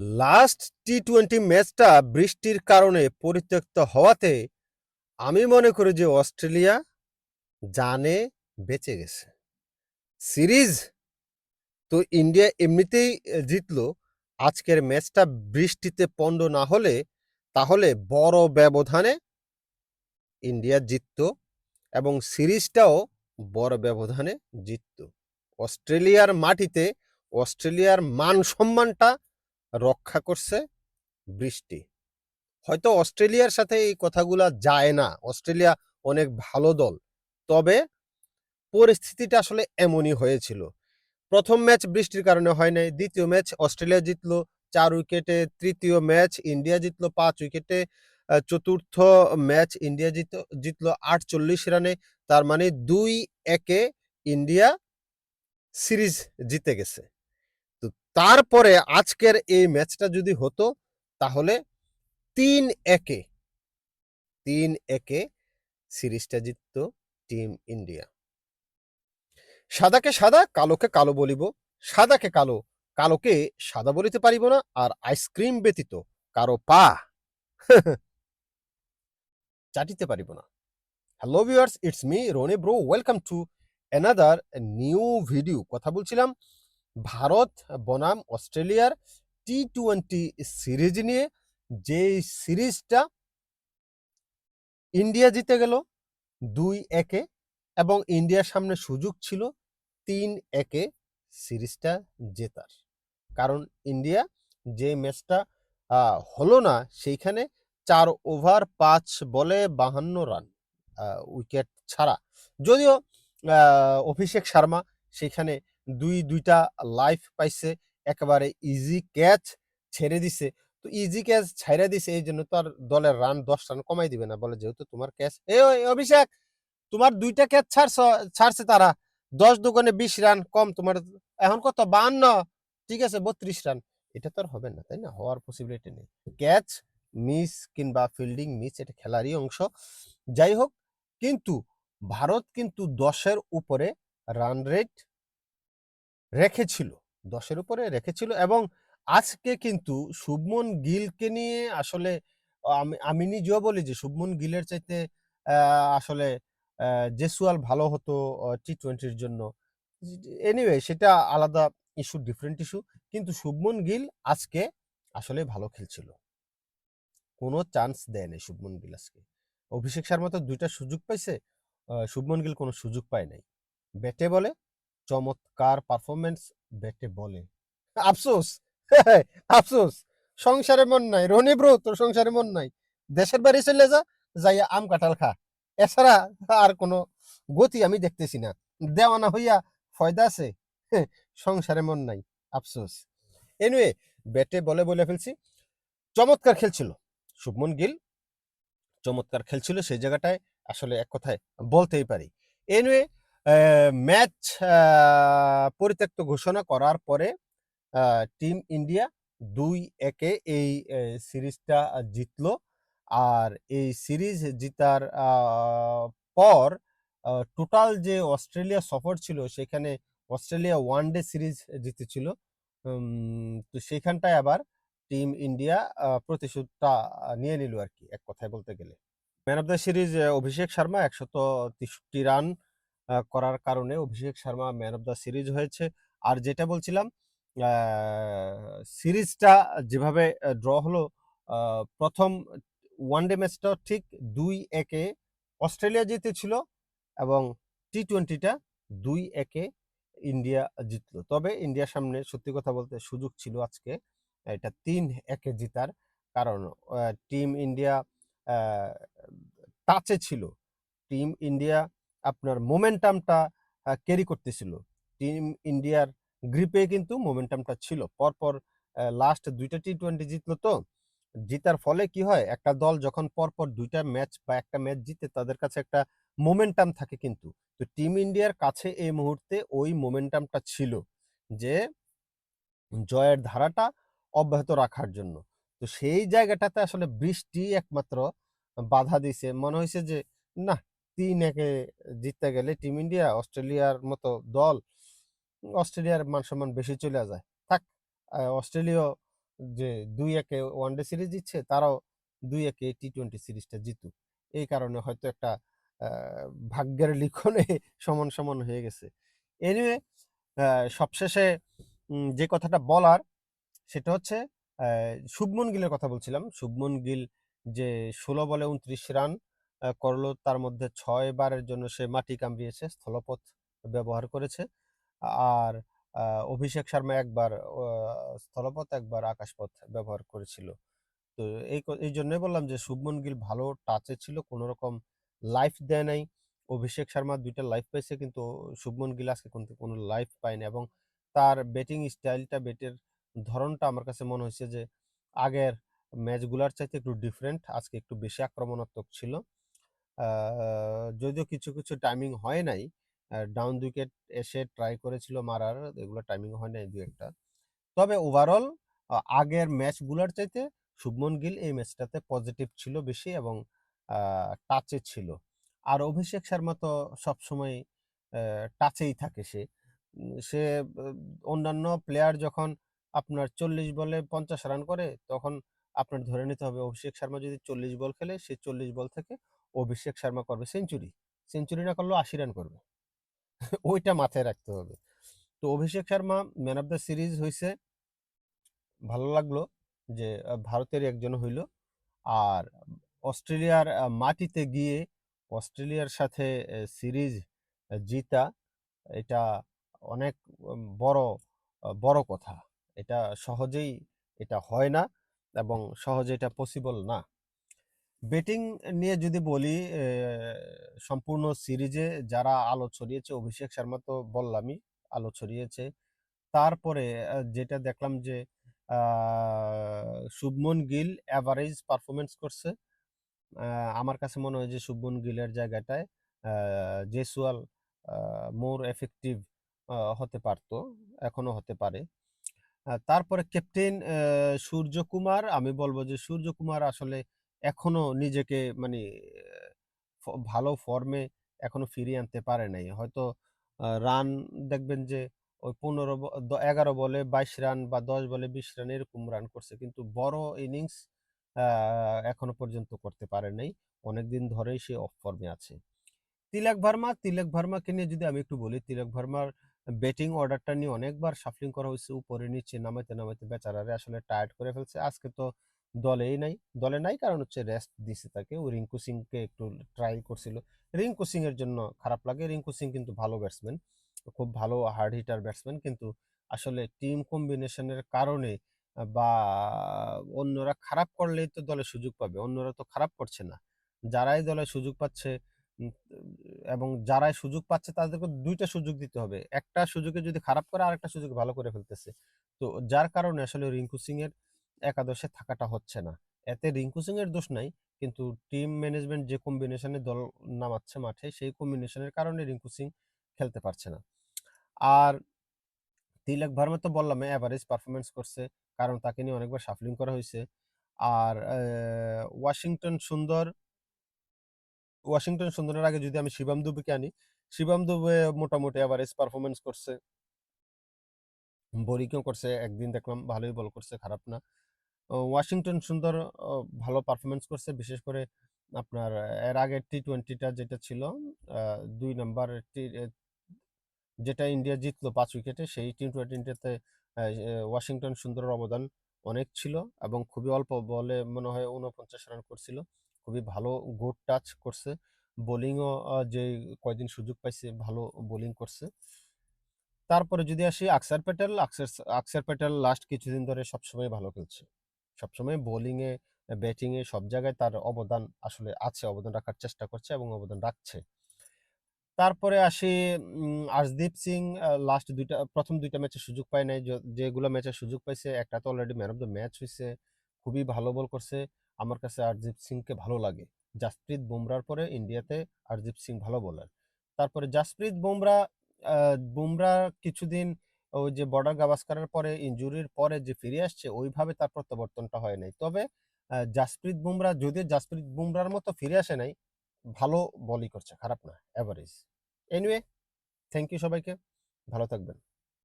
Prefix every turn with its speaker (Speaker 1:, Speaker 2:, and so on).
Speaker 1: Last T twenty ম্যাচটা বৃষ্টির কারণে পরিত্যক্ত হওয়াতে আমি মনে করি যে অস্ট্রেলিয়া জানে বেঁচে গেছে। সিরিজ তো ইন্ডিয়া এমনিতেই জিতল, আজকের ম্যাচটা বৃষ্টিতে পণ্ড না হলে তাহলে বড় ব্যবধানে ইন্ডিয়া জিততো এবং সিরিজটাও বড় ব্যবধানে জিততো। অস্ট্রেলিয়ার মাটিতে অস্ট্রেলিয়ার মান সম্মানটা রক্ষা করছে বৃষ্টি। হয়তো অস্ট্রেলিয়ার সাথে এই কথাগুলা যায় না। অস্ট্রেলিয়া অনেক ভালো দল। তবে পরিস্থিতিটা আসলে এমনই হয়েছিল। প্রথম ম্যাচ বৃষ্টির কারণে হয় নাই, দ্বিতীয় ম্যাচ অস্ট্রেলিয়া জিতলো, চার উইকেটে তৃতীয় ম্যাচ ইন্ডিয়া জিতলো, পাঁচ উইকেটে চতুর্থ ম্যাচ ইন্ডিয়া জিত, জিতলো আটচল্লিশ রানে, তার মানে দুই একে ইন্ডিয়া সিরিজ জিতে গেছে। তারপরে আজকের এই ম্যাচটা যদি হতো, তাহলে তিন একে তিন একে সিরিজটা জিতত টিম ইন্ডিয়া। সাদাকে সাদা, কালোকে কালো বলিব। সাদাকে কালো, কালোকে সাদা বলিতে পারিব না আর আইসক্রিম ব্যতীত কারও পা চাটিতে পারিব না। Hello viewers it's me Rony bro welcome to another new video কথা বলছিলাম ভারত, বনাম, অস্ট্রেলিয়ার টি টোয়েন্টি সিরিজ নিয়ে যে সিরিজটা ইন্ডিয়া জিতে গেল দুই একে এবং ইন্ডিয়ার সামনে সুযোগ ছিল তিন একে সিরিজটা জেতার। কারণ ইন্ডিয়া যে ম্যাচটা হলো না সেইখানে চার ওভার, পাঁচ বলে বাহান্ন রান উইকেট ছাড়া। যদিও অভিষেক শর্মা সেখানে দুই, দুইটা লাইফ পাইছে, একেবারে ইজি ক্যাচ ছেড়ে দিছে। তো ইজি ক্যাচ ছাইরা দিছে, এই জন্য তো আর দলের রান দশ রান কমাই দিবে না। বলে যেহেতু তোমার ক্যাচ এ অভিষেক, তোমার দুইটা ক্যাচ ছাড়ছ, ছাড়ছে তারা। দশ দোকানে বিশ রান কম, তোমার এখন কত? বান্ন ঠিক আছে, বত্রিশ রান এটা তো আর হবে না, তাই না? হওয়ার পসিবিলিটি নেই। ক্যাচ মিস কিংবা ফিল্ডিং মিস এটা খেলারই অংশ। যাই হোক, কিন্তু ভারত কিন্তু দশের উপরে রান রেট রেখেছিল, দশের উপরে রেখেছিল এবং আজকে কিন্তু শুভমন গিলকে নিয়ে আসলে আমি আমি নিজেও বলি যে শুভমন গিলের চাইতে আসলে জেসুয়াল ভালো হতো টি টোয়েন্টির জন্য। এনিওয়ে সেটা আলাদা ইস্যু ডিফারেন্ট ইস্যু কিন্তু শুভমন গিল আজকে আসলে ভালো খেলছিল। কোনো চান্স দেয়নি শুভমন গিল আজকে। অভিষেক শর্মা তো দুইটা সুযোগ পাইছে শুভমন গিল কোনো সুযোগ পায় নাই। ব্যাটে বলে চমৎকার পারফরমেন্স ব্যাটে বলে। আফসোস আফসোস। সংসারে মন নাই। রনি ব্রো, তোর সংসারে মন নাই। দেশের বাড়ি চলে যা, যাইয়া আম কাঁঠাল খা। এছাড়া আর কোনো গতি আমি দেখতেছি না। দেওয়ানা হইয়া ফয়দা আছে সংসারে মন নাই। আফসোস। এনিওয়ে ব্যাটে বলে বলে ফেলছি। চমৎকার খেলছিল। শুভমন গিল। চমৎকার খেলছিল সেই জায়গাটায়। আসলে এক কথায় বলতেই পারি। এনিওয়ে ম্যাচ পরিত্যক্ত ঘোষণা করার পরে টিম ইন্ডিয়া দুই একে এই সিরিজটা জিতলো। আর এই সিরিজ জিতার পর টোটাল যে অস্ট্রেলিয়া সফর ছিল, সেখানে অস্ট্রেলিয়া ওয়ান ডে সিরিজ জিতেছিল। তো সেখানটায় আবার টিম ইন্ডিয়া প্রতিশোধটা নিয়ে নিল আর কি, এক কথায় বলতে গেলে। Man of the series Abhishek Sharma একশত তেষট্টি রান করার কারণে Abhishek Sharma man of the series হয়েছে। আর যেটা বলছিলাম সিরিজটা যেভাবে ড্র হলো প্রথম ওয়ানডে ম্যাচটা ঠিক দুই একে অস্ট্রেলিয়া জিতেছিল এবং টি টোয়েন্টিটা দুই একে ইন্ডিয়া জিতলো। তবে ইন্ডিয়ার সামনে সত্যি কথা বলতে সুযোগ ছিল আজকে, এটা তিন একে জিতার কারণ টিম ইন্ডিয়া টাচে ছিল। টিম ইন্ডিয়া আপনার মোমেন্টামটা ক্যারি করতেছিল। টিম ইন্ডিয়ার গ্রিপে কিন্তু মোমেন্টামটা ছিল। পরপর লাস্ট দুইটা টি টোয়েন্টি জিতলো তো। জিতার ফলে কি হয়? একটা দল যখন পরপর দুইটা ম্যাচ বা একটা ম্যাচ জিতে, তাদের কাছে একটা মোমেন্টাম থাকে কিন্তু। তো টিম ইন্ডিয়ার কাছে এই মুহূর্তে ওই মোমেন্টামটা ছিল যে, জয়ের ধারাটা অব্যাহত রাখার জন্য। তো সেই জায়গাটাতে আসলে বৃষ্টি একমাত্র বাধা দিছে। মনে হয়েছে যে, না তিন একে জিততে গেলে টিম ইন্ডিয়া, অস্ট্রেলিয়ার মতো দল, অস্ট্রেলিয়ার মান সম্মান বেশি চলে যায়। থাক অস্ট্রেলীয় যে দুই একে ওয়ানডে সিরিজ জিতছে, তারাও দুই একে টি টোয়েন্টি সিরিজটা জিতুক। এই কারণে হয়তো একটা ভাগ্যের লিখনে সমান সমান হয়ে গেছে। এনিওয়ে সবশেষে যে কথাটা বলার, সেটা হচ্ছে শুভমন গিলের কথা বলছিলাম। শুভমন গিল যে ষোলো বলে উনত্রিশ রান করল। তার মধ্যে ছয় বারের জন্য সে মাটি কামড়িয়েছে, স্থলপথ ব্যবহার করেছে। আর অভিষেক শর্মা একবার স্থলপথ একবার আকাশপথ ব্যবহার করেছিল। তো এই এই জন্যই বললাম যে, শুভমন গিল ভালো টাচে ছিল কোনো রকম লাইফ দেয় নাই। অভিষেক শর্মা দুইটা লাইফ পেয়েছে কিন্তু শুভমন গিল আজকে কিন্তু কোনো লাইফ পায়নি এবং তার ব্যাটিং স্টাইলটা ব্যাটের ধরনটা আমার কাছে মনে হয়েছে যে, আগের ম্যাচগুলোর চাইতে একটু ডিফারেন্ট আজকে একটু বেশি আক্রমণাত্মক ছিল। যদিও কিছু কিছু টাইমিং হয় নাই। ডাউন উইকেট এসে ট্রাই করেছিল মারার, এগুলো টাইমিং হয় নাই দু একটা। তবে ওভারঅল আগের ম্যাচগুলোর চাইতে শুভমন গিল এই ম্যাচটাতে পজিটিভ ছিল বেশি এবং টাচে ছিল। আর অভিষেক শর্মা তো সবসময় টাচেই থাকে সে। সে অন্যান্য প্লেয়ার যখন আপনার চল্লিশ বলে পঞ্চাশ রান করে, তখন আপনার ধরে নিতে হবে অভিষেক শর্মা যদি চল্লিশ বল খেলে, সে চল্লিশ বল থেকে অভিষেক শর্মা করবে, সেঞ্চুরি। সেঞ্চুরি না করলেও আশি রান করবে। ওইটা মাথায় রাখতে হবে। তো Abhishek Sharma man of the series হয়েছে ভালো লাগল যে ভারতের একজন হইল। আর অস্ট্রেলিয়ার মাটিতে গিয়ে অস্ট্রেলিয়ার সাথে সিরিজ জিতা, এটা অনেক বড় বড় কথা। এটা সহজেই এটা হয় না এবং সহজে এটা পসিবল না। ব্যাটিং নিয়ে যদি বলি সম্পূর্ণ সিরিজে যারা আলো ছড়িয়েছে, অভিষেক শর্মা তো বললামই, আলো ছড়িয়েছে। তারপরে যেটা দেখলাম যে শুভমন গিল অ্যাভারেজ পারফরমেন্স করছে। আমার কাছে মনে হয় যে, শুভমন গিলের জায়গাটায় জেসুয়াল মোর এফেক্টিভ হতে পারতো, এখনও হতে পারে। তারপরে ক্যাপ্টেন সূর্যকুমার, আমি বলব যে, সূর্যকুমার আসলে এখনও নিজেকে মানে ভালো ফর্মে এখনও ফিরিয়ে আনতে পারে নাই। হয়তো রান দেখবেন যে, ওই পনেরো এগারো বলে বাইশ রান বা দশ বলে বিশ রান এরকম রান করছে। কিন্তু বড় ইনিংস এখনও পর্যন্ত করতে পারে নাই। অনেকদিন ধরেই সে অফ ফর্মে আছে। তিলক ভার্মা, তিলক ভার্মাকে নিয়ে যদি আমি একটু বলি, তিলক ভার্মার ব্যাটিং অর্ডারটা নিয়ে অনেকবার শাফলিং করা হয়েছে। উপরে, নিচে নামাইতে নামাইতে বেচারারে আসলে টায়ার্ড করে ফেলছে। আজকে তো দলেই নাই, দলে নাই কারণ হচ্ছে রেস্ট দিছে তাকে। ও রিঙ্কু সিংকে একটু ট্রাই করছিল। রিঙ্কু সিং এর জন্য খারাপ লাগে। রিঙ্কু সিং কিন্তু ভালো ব্যাটসম্যান খুব ভালো হার্ড হিটার ব্যাটসম্যান কিন্তু আসলে টিম কম্বিনেশনের কারণে বা অন্যরা খারাপ করলেই তো দলে সুযোগ পাবে, অন্যরা তো খারাপ করছে না। যারাই দলে সুযোগ পাচ্ছে এবং যারাই সুযোগ পাচ্ছে তাদেরকে দুইটা সুযোগ দিতে হবে। একটা সুযোগে যদি খারাপ করে, আরেকটা সুযোগ ভালো করে ফেলতেছে। তো যার কারণে আসলে রিঙ্কু সিং এর একাদশে থাকাটা হচ্ছে না। এতে রিঙ্কু সিং এর দোষ নাই, কিন্তু টিম ম্যানেজমেন্ট যে কম্বিনেশনে দল নামাচ্ছে মাঠে, সেই কম্বিনেশনের কারণে রিঙ্কু সিং খেলতে পারছে না। আর তিলক ভার্মা তো বললাম অ্যাভারেজ পারফরমেন্স করছে, কারণ তাকে নিয়ে অনেকবার শাফলিং করা হয়েছে। আর ওয়াশিংটন সুন্দর, ওয়াশিংটন সুন্দরের আগে যদি আমি শিবাম দুবেকে আনি, শিবাম দুবে মোটামুটি অ্যাভারেজ পারফরমেন্স করছে। বোলিংও করছে, একদিন দেখলাম ভালোই বল করছে, খারাপ না। ওয়াশিংটন সুন্দর ভালো পারফরমেন্স করছে। বিশেষ করে আপনার এর আগে টি টোয়েন্টিটা যেটা ছিল দুই নাম্বার যেটা ইন্ডিয়া জিতলো পাঁচ উইকেটে সেই টি টোয়েন্টিটাতে ওয়াশিংটন সুন্দরের অবদান অনেক ছিল এবং খুবই অল্প বলে মনে হয় উনপঞ্চাশ রান করছিল। খুবই ভালো গুড টাচ করছে। বোলিংও যে কয়দিন সুযোগ পাইছে, ভালো বোলিং করছে। তারপরে যদি আসি, আকসার প্যাটেল আকসার আকসার প্যাটেল লাস্ট কিছুদিন ধরে সবসময় ভালো খেলছে। সবসময় বোলিংয়ে ব্যাটিংয়ে সব জায়গায় তার অবদান আসলে আছে অবদান রাখার চেষ্টা করছে এবং অবদান রাখছে। তারপরে আসি উম, আর্শদীপ সিং লাস্ট দুইটা প্রথম দুইটা ম্যাচে সুযোগ পায় নাই। যেগুলো ম্যাচে সুযোগ পাইছে একটা তো already man of the match হয়েছে খুবই ভালো বল করছে। আমার কাছে আর্শদীপ সিংকে ভালো লাগে। জাসপ্রীত বুমরার পরে ইন্ডিয়াতে আর্শদীপ সিং ভালো বোলার তারপরে জাসপ্রীত বুমরা বুমরা কিছুদিন ওই যে বর্ডার গাভাস্কারের পরে ইঞ্জুরির পরে যে ফিরে আসছে, ওইভাবে তার প্রত্যাবর্তনটা হয় নাই। তবে জাসপ্রীত বুমরা, যদিও জাসপ্রীত বুমরার মতো ফিরে আসে নাই, ভালো বলই করছে, খারাপ না অ্যাভারেজ এনিওয়ে থ্যাংক ইউ সবাইকে, ভালো থাকবেন।